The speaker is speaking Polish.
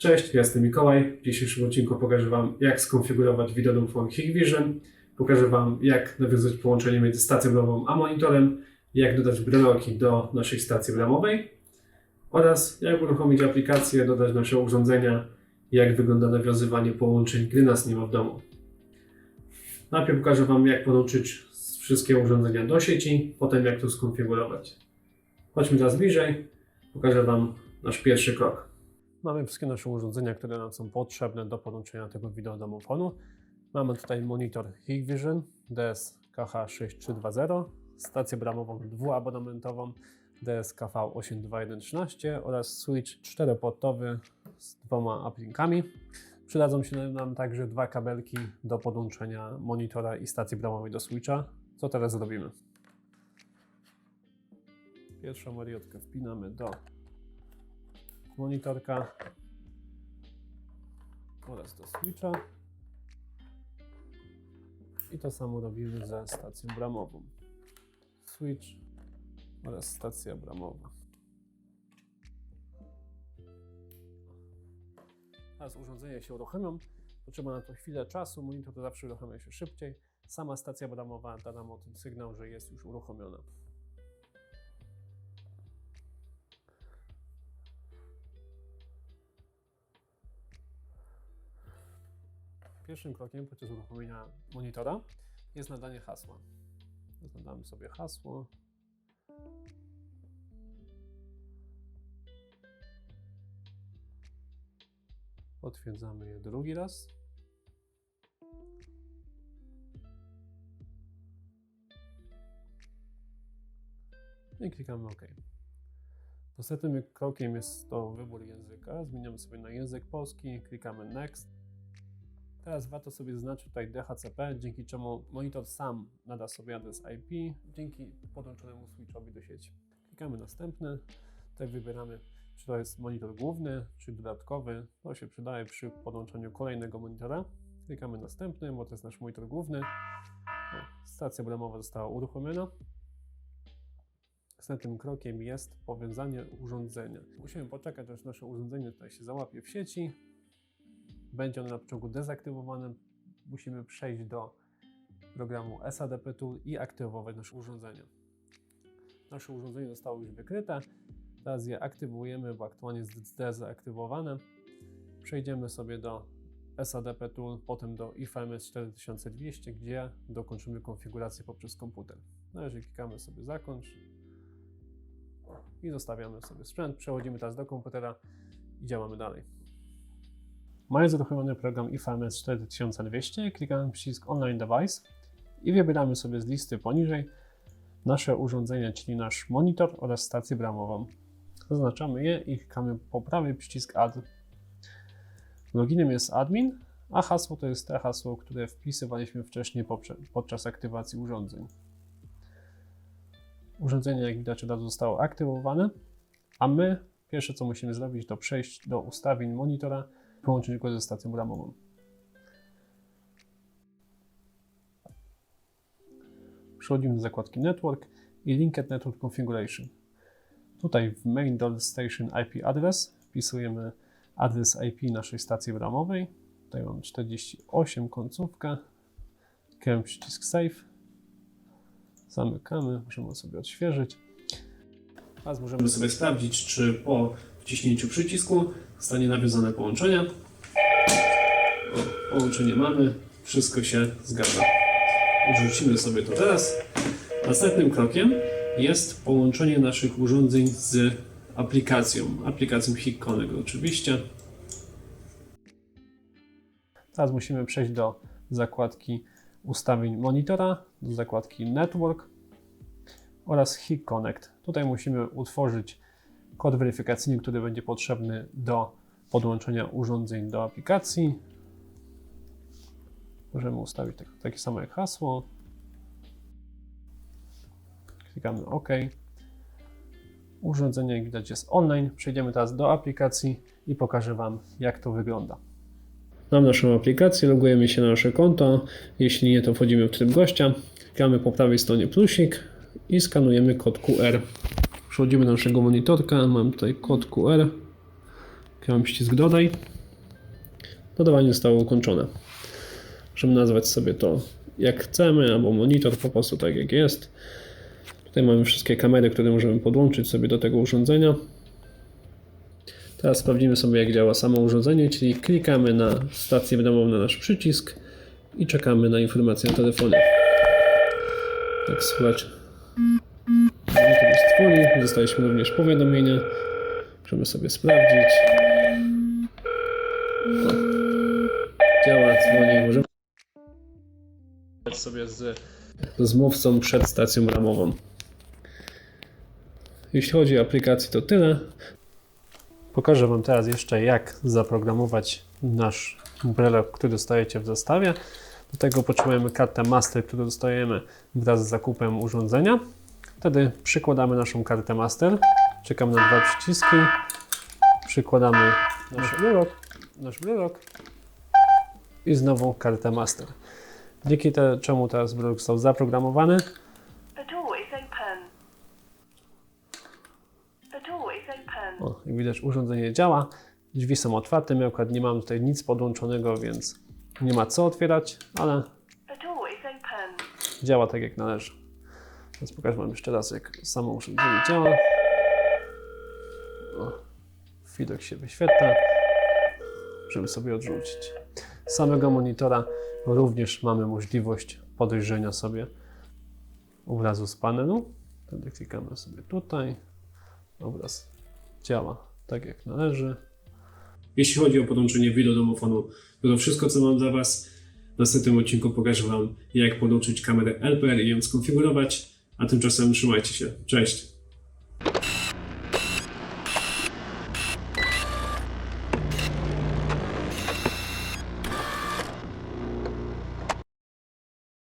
Cześć, ja jestem Mikołaj. W dzisiejszym odcinku pokażę Wam, jak skonfigurować wideodomofon Hikvision. Pokażę Wam, jak nawiązać połączenie między stacją bramową a monitorem, jak dodać breloki do naszej stacji bramowej oraz jak uruchomić aplikację, dodać nasze urządzenia, jak wygląda nawiązywanie połączeń, gdy nas nie ma w domu. Najpierw pokażę Wam, jak podłączyć wszystkie urządzenia do sieci, potem jak to skonfigurować. Chodźmy teraz bliżej, pokażę Wam nasz pierwszy krok. Mamy wszystkie nasze urządzenia, które nam są potrzebne do podłączenia tego wideodomofonu. Mamy tutaj monitor Hikvision DS-KH6320, stację bramową dwuabonamentową DSKV82113 oraz switch 4-portowy z dwoma aplinkami. Przydadzą się nam także dwa kabelki do podłączenia monitora i stacji bramowej do switcha. Co teraz zrobimy? Pierwszą wariotkę wpinamy do monitorka oraz do switcha. I to samo robimy ze stacją bramową. Switch oraz stacja bramowa. Teraz urządzenie się uruchomią. Potrzeba na to chwilę czasu. Monitor to zawsze uruchamia się szybciej. Sama stacja bramowa da nam o tym sygnał, że jest już uruchomiona. Pierwszym krokiem podczas uruchomienia monitora jest nadanie hasła. Więc Nadamy sobie hasło. Potwierdzamy je drugi raz. I klikamy OK. Następnym krokiem jest to wybór języka. Zmieniamy sobie na język polski, klikamy Next. Teraz warto sobie zaznaczyć tutaj DHCP, dzięki czemu monitor sam nada sobie adres IP dzięki podłączonemu switchowi do sieci. Klikamy następny. Tutaj wybieramy, czy to jest monitor główny, czy dodatkowy. To się przydaje przy podłączeniu kolejnego monitora. Klikamy następny, bo to jest nasz monitor główny. Stacja bramowa została uruchomiona. Następnym krokiem jest powiązanie urządzenia. Musimy poczekać, aż nasze urządzenie tutaj się załapie w sieci będzie ono na początku dezaktywowane. Musimy przejść do programu SADP Tool i aktywować nasze urządzenie. Nasze urządzenie zostało już wykryte. Teraz je aktywujemy, bo aktualnie jest zdezaktywowane. Przejdziemy sobie do SADP Tool, potem do IFMS 4200, gdzie dokończymy konfigurację poprzez komputer. Należy klikamy sobie zakończ i zostawiamy sobie sprzęt. Przechodzimy teraz do komputera i działamy dalej. Mając uruchomiony program IFMS 4200, klikamy przycisk Online Device i wybieramy sobie z listy poniżej nasze urządzenie, czyli nasz monitor oraz stację bramową. Zaznaczamy je i klikamy po prawej przycisk Add. Loginem jest admin, a hasło to jest to hasło, które wpisywaliśmy wcześniej podczas aktywacji urządzeń. Urządzenie, jak widać, od razu zostało aktywowane, a my pierwsze co musimy zrobić to przejść do ustawień monitora połączyć go ze stacją bramową. Przechodzimy do zakładki Network i Linked Network Configuration. Tutaj w Main Station IP Address wpisujemy adres IP naszej stacji bramowej. Tutaj mam 48 końcówka. Klikamy przycisk Save. Zamykamy, możemy sobie odświeżyć. Teraz możemy sobie sprawdzić, czy po wciśnięciu przycisku zostanie nawiązane połączenie. O, połączenie mamy, wszystko się zgadza. Odrzucimy sobie to teraz. Następnym krokiem jest połączenie naszych urządzeń z aplikacją, aplikacją HikConnect oczywiście. Teraz musimy przejść do zakładki ustawień monitora, do zakładki Network oraz HikConnect. Tutaj musimy utworzyć kod weryfikacyjny, który będzie potrzebny do podłączenia urządzeń do aplikacji. Możemy ustawić tak, takie samo jak hasło. Klikamy OK. Urządzenie, jak widać, jest online. Przejdziemy teraz do aplikacji i pokażę Wam, jak to wygląda. Mam naszą aplikację, logujemy się na nasze konto. Jeśli nie, to wchodzimy w tryb gościa. Klikamy po prawej stronie plusik i skanujemy kod QR. Przechodzimy do naszego monitorka. Mam tutaj kod QR. Klikamy przycisk dodaj. Dodawanie zostało ukończone. Możemy nazwać sobie to jak chcemy, albo monitor po prostu tak jak jest. Tutaj mamy wszystkie kamery, które możemy podłączyć sobie do tego urządzenia. Teraz sprawdzimy sobie jak działa samo urządzenie, czyli klikamy na stację bramową na nasz przycisk i czekamy na informację na telefonie. Tak słychać. Dzwoni, dostaliśmy również powiadomienie. Możemy sobie sprawdzić. O, działa, dzwoni, możemy sobie z rozmówcą przed stacją bramową. Jeśli chodzi o aplikację, to tyle. Pokażę Wam teraz jeszcze, jak zaprogramować nasz brelok, który dostajecie w zestawie. Do tego potrzebujemy kartę master, którą dostajemy wraz z zakupem urządzenia. Wtedy przykładamy naszą kartę master, czekamy na dwa przyciski, przykładamy nasz brelok, nasz brelok i znowu kartę master. Dzięki te, czemu teraz brelok został zaprogramowany. O, jak widać urządzenie działa, drzwi są otwarte, my akurat nie mam tutaj nic podłączonego, więc nie ma co otwierać, ale działa tak jak należy. Więc pokażę Wam jeszcze raz, jak samo urządzenie działa. O, widok się wyświetla, żeby sobie odrzucić. Z samego monitora również mamy możliwość podejrzenia sobie obrazu z panelu. Wtedy klikamy sobie tutaj. Obraz działa tak jak należy. Jeśli chodzi o podłączenie wideodomofonu, to to wszystko, co mam dla Was. W następnym odcinku pokażę Wam, jak podłączyć kamerę LPR i ją skonfigurować. A tymczasem trzymajcie się. Cześć!